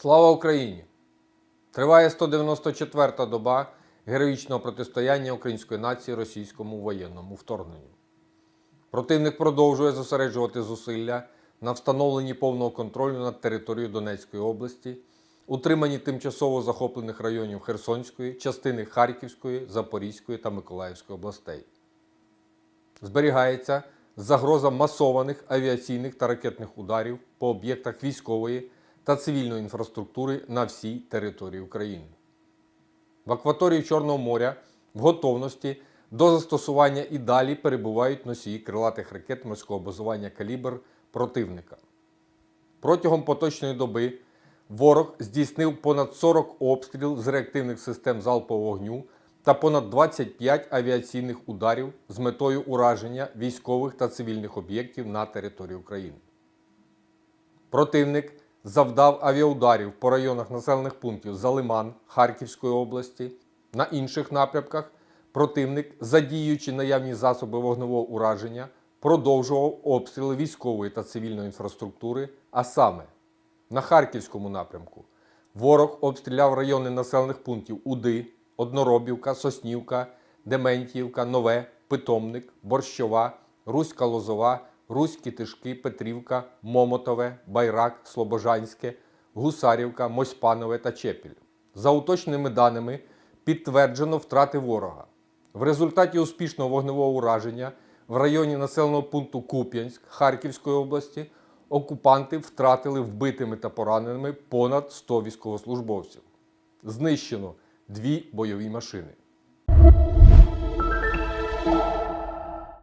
Слава Україні! Триває 194-та доба героїчного протистояння української нації російському воєнному вторгненню. Противник продовжує зосереджувати зусилля на встановленні повного контролю над територією Донецької області, утриманні тимчасово захоплених районів Херсонської, частини Харківської, Запорізької та Миколаївської областей. Зберігається загроза масованих авіаційних та ракетних ударів по об'єктах військової та цивільної інфраструктури на всій території України. В акваторії Чорного моря в готовності до застосування і далі перебувають носії крилатих ракет морського базування калібр противника. Протягом поточної доби ворог здійснив понад 40 обстрілів з реактивних систем залпового вогню та понад 25 авіаційних ударів з метою ураження військових та цивільних об'єктів на території України. Противник завдав авіаударів по районах населених пунктів Залиман Харківської області. На інших напрямках противник, задіюючи наявні засоби вогневого ураження, продовжував обстріли військової та цивільної інфраструктури, а саме на Харківському напрямку ворог обстріляв райони населених пунктів Уди, Одноробівка, Соснівка, Дементіївка, Нове, Питомник, Борщова, Руська Лозова, Руські Тишки, Петрівка, Момотове, Байрак, Слобожанське, Гусарівка, Мосьпанове та Чепіль. За уточненими даними підтверджено втрати ворога. В результаті успішного вогневого ураження в районі населеного пункту Куп'янськ Харківської області окупанти втратили вбитими та пораненими понад 100 військовослужбовців. Знищено дві бойові машини.